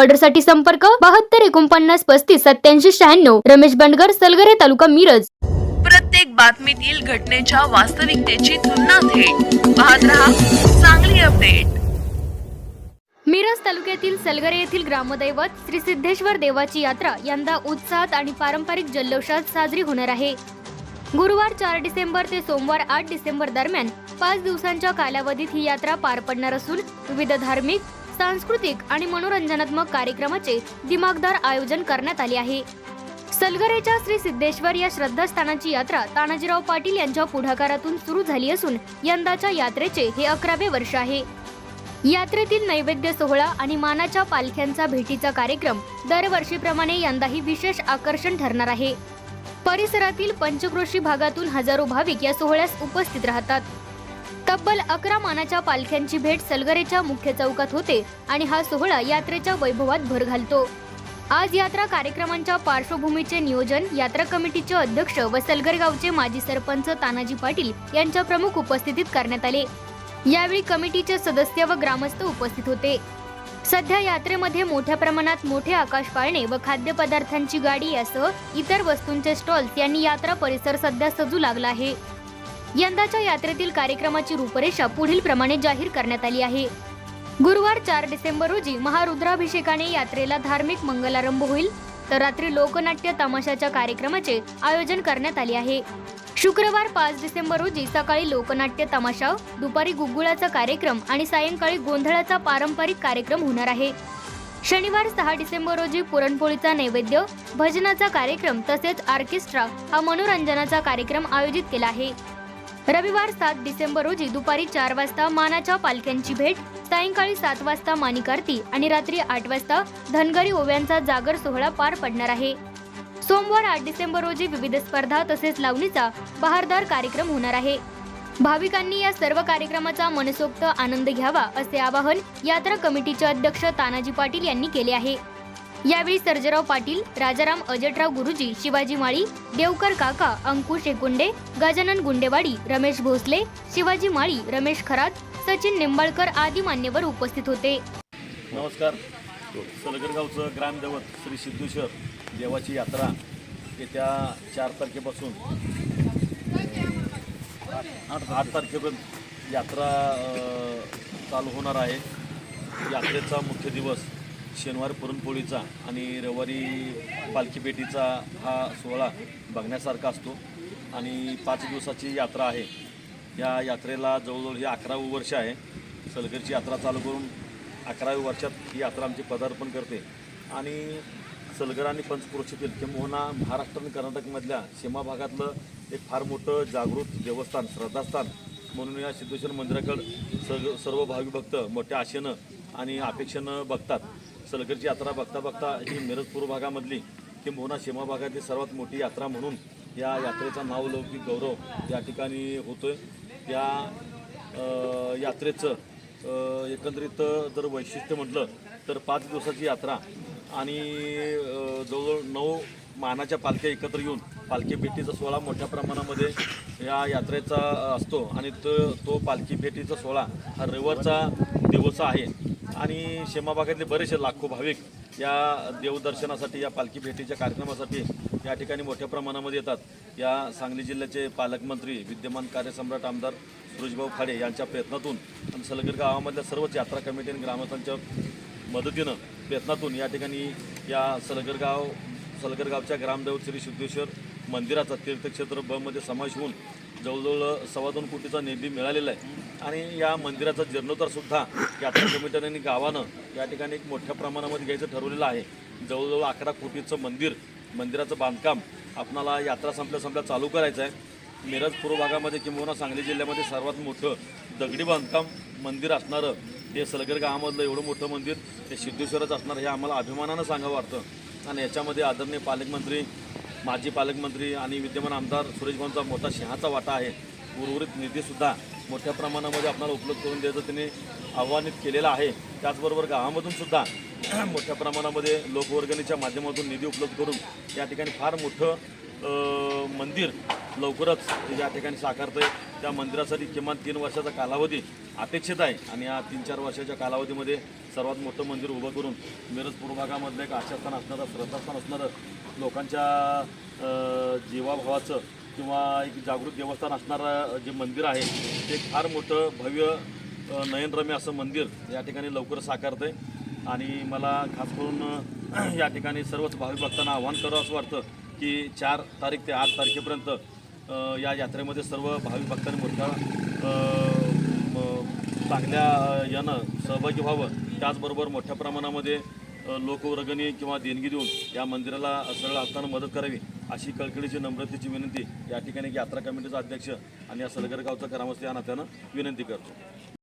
ऑर्डरसाठी संपर्क बहात्तर एकोणपन्नास पस्तीस सत्याऐंशी शहाण्णव. रमेश बंडगर सलगरे तालुका मिरज. प्रत्येक बातमीतील घटनेच्या वास्तविकतेची तुलना थेट. पाहत रहा चांगली अपडेट. मिरज तालुक्यातील सलगरे येथील ग्रामदैवत श्री सिद्धेश्वर देवाची यात्रा यंदा उत्साहात आणि पारंपरिक जल्लोषात साजरी होणार आहे. गुरुवार चार डिसेंबर ते सोमवार आठ डिसेंबर दरम्यान पाच दिवसांच्या कालावधीत ही यात्रा पार पडणार असून विविध धार्मिक सांस्कृतिक आणि मनोरंजनात्मक कार्यक्रमाचे दिमागदार आयोजन करण्यात आले आहे. सलगरेच्या श्री सिद्धेश्वर या श्रद्धास्थानाची यात्रा तानाजीराव पाटील यांच्या पुढाकारातून सुरू झाली असून यंदाच्या यात्रेचे हे अकरावे वर्ष आहे. यात्रेतील नैवेद्य सोहळा आणि मानाच्या पालख्यांचा भेटीचा कार्यक्रम दरवर्षीप्रमाणे यंदाही विशेष आकर्षण ठरणार आहे. परिसरातील पंचक्रोशी भागातून हजारो भाविक या सोहळ्यास उपस्थित राहतात. तब्बल अकरा मानाच्या पालख्यांची भेट सलगरेच्या मुख्य चौकात होते आणि हा सोहळा यात्रेच्या वैभवात भर घालतो. आज यात्रा कार्यक्रमांच्या पार्श्वभूमीचे नियोजन यात्रा कमिटीचे अध्यक्ष व सलगर गावचे माजी सरपंच तानाजी पाटील यांच्या प्रमुख उपस्थितीत करण्यात आले. यावेळी कमिटीचे सदस्य व ग्रामस्थ उपस्थित होते. सध्या यात्रेमध्ये मोठ्या प्रमाणात मोठे आकाश पाळणे व खाद्यपदार्थांची गाडी यासह इतर वस्तूंचे स्टॉल्स यांनी यात्रा परिसर सध्या सजू लागला आहे. यंदाच्या यात्रेतील कार्यक्रमाची रूपरेषा पुढील प्रमाणे जाहीर करण्यात आली आहे. गुरुवार चार डिसेंबर रोजी महारुद्राभिषेकाने यात्रेला धार्मिक मंगलारंभ होईल तर रात्री लोकनाट्य तमाशाच्या कार्यक्रमाचे आयोजन करण्यात आले आहे. शुक्रवार पाच डिसेंबर रोजी सकाळी लोकनाट्य तमाशा दुपारी गुग्गुळाचा कार्यक्रम आणि सायंकाळी गोंधळाचा पारंपरिक कार्यक्रम होणार आहे. शनिवार सहा डिसेंबर रोजी पुरणपोळीचा नैवेद्य भजनाचा कार्यक्रम तसेच ऑर्केस्ट्रा हा मनोरंजनाचा कार्यक्रम आयोजित केला आहे. रविवार सात डिसेंबर रोजी दुपारी चार वाजता मानाच्या पालख्यांची भेट सायंकाळी सात वाजता मानिक आरती आणि रात्री आठ वाजता धनगरी ओव्यांचा जागर सोहळा पार पडणार आहे. सोमवार आठ डिसेंबर रोजी विविध स्पर्धा तसेच लावणीचा बहारदार कार्यक्रम होणार आहे. भाविकांनी या सर्व कार्यक्रमाचा मनसोक्त आनंद घ्यावा असे आवाहन यात्रा कमिटीचे अध्यक्ष तानाजी पाटील यांनी केले आहे. यावेळी सर्जराव पाटील राजाराम अजटराव गुरुजी शिवाजी माळी देवकर काका अंकुश एकुंडे गजानन गुंडेवाडी रमेश भोसले शिवाजी माळी रमेश खरात सचिन निंबाळकर आदी मान्यवर उपस्थित होते. नमस्कार. सलगरगावचं ग्रामदैवत श्री सिद्धेश्वर देवाची यात्रा येत्या चार तारखेपासून. आठ आठ तारखेपर्यंत यात्रा चालू होणार आहे. यात्रेचा मुख्य दिवस शनिवार पुरणपोळीचा आणि रविवारी पालखी पेटीचा हा सोहळा बघण्यासारखा असतो. आणि पाच दिवसाची यात्रा आहे. या यात्रेला जवळजवळ हे अकरावं वर्ष आहे. सलगरची यात्रा चालू करून अकराव्या वर्षात ही यात्रा आमची पदार्पण करते. आणि सलगर आणि पंचक्रोशीतील किंबहुना महाराष्ट्र आणि कर्नाटकमधल्या सीमा भागातलं एक फार मोठं जागृत देवस्थान श्रद्धास्थान म्हणून या सिद्धेश्वर मंदिराकडं सर्व सर्व भाविक भक्त मोठ्या आशेनं आणि अपेक्षेनं बघतात. सलगरची यात्रा बघता बघता ही मिरजपूर भागामधली किंबहुना सीमा भागातली सर्वात मोठी यात्रा म्हणून या यात्रेचा नावलौकिक गौरव या ठिकाणी होतोय. या यात्रेचं एकंदरीत जर वैशिष्ट्य म्हटलं तर पाच दिवसाची यात्रा आणि जवळजवळ नऊ मानाच्या पालख्या एकत्र येऊन पालखी भेटीचा सोहळा मोठ्या प्रमाणामध्ये या यात्रेचा असतो आणि तो तो पालखी भेटीचा सोहळा हा रविवारचा दिवस आहे. आणि शेमाबागातले बरेचसे लाखो भाविक या देवदर्शनासाठी या पालखी भेटीच्या कार्यक्रमासाठी या ठिकाणी मोठ्या प्रमाणामध्ये येतात. या सांगली जिल्ह्याचे पालकमंत्री विद्यमान कार्यसम्राट आमदार सुरेशभाऊ खाडे यांच्या प्रयत्नातून आणि सलगर गावामधल्या सर्वच यात्रा कमिटी आणि ग्रामस्थांच्या मदतीनं प्रयत्नातून या ठिकाणी या सलगर गाव सलगर गावच्या ग्रामदैवत श्री सिद्धेश्वर मंदिराचा तीर्थक्षेत्र बमध्ये समावेश होऊन जवळजवळ सव्वा दोन कोटीचा निधी मिळालेला आहे. आणि या मंदिराचा जीर्णोद्धारसुद्धा यात्रा कमिटीने आणि गावानं या ठिकाणी एक मोठ्या प्रमाणामध्ये घ्यायचं ठरवलेलं आहे. जवळजवळ अकरा कोटीचं मंदिर मंदिराचं बांधकाम आपणाला यात्रा संपल्या संपल्या चालू करायचं आहे. मिरज पूर्व भागामध्ये किंबहुना सांगली जिल्ह्यामध्ये सर्वात मोठं दगडी बांधकाम मंदिर असणारं हे सलगर गावामधलं एवढं मोठं मंदिर ते सिद्धेश्वरच असणार हे आम्हाला अभिमानानं सांगावं वाटतं. आणि याच्यामध्ये आदरणीय पालकमंत्री माजी पालकमंत्री आणि विद्यमान आमदार सुरेश भाऊंचा मोठा सिंहाचा वाटा आहे. उर्वरित निधीसुद्धा मोठ्या प्रमाणामध्ये आपल्याला उपलब्ध करून द्यायचं त्यांनी आव्हानित केलेलं आहे. त्याचबरोबर गावामधून सुद्धा मोठ्या प्रमाणामध्ये लोकवर्गणीच्या माध्यमातून निधी उपलब्ध करून या ठिकाणी फार मोठं मंदिर लवकरच या ठिकाणी साकारतं आहे त्या मंदिरासाठी किमान तीन वर्षाचा कालावधी अपेक्षित आहे आणि या तीन चार वर्षाच्या कालावधीमध्ये सर्वात मोठं मंदिर उभं करून मिरज पूर्व भागामधलं एक आशास्थान असणारं श्रद्धास्थान असणारं लोकांच्या जीवाभावाचं किंवा एक जागृत देवस्थान असणारं जे मंदिर आहे ते फार मोठं भव्य नयनरम्य असं मंदिर या ठिकाणी लवकर साकारतं आहे आणि मला खास करून या ठिकाणी सर्वच भाविक भक्तांना आव्हान करावं असं वाटतं की चार तारीख ते आठ तारखेपर्यंत या यात्रेमध्ये सर्व भाविक भक्तांनी मोठ्या चांगल्या यानं सहभागी व्हावं. त्याचबरोबर मोठ्या प्रमाणामध्ये लोकवर्गणी किंवा देणगी देऊन या मंदिराला सरळ असताना मदत करावी अशी कळकळीची नम्रतेची विनंती या ठिकाणी यात्रा कमिटीचा अध्यक्ष आणि या सलगरगावचा ग्रामस्थ या नात्यानं विनंती करतो.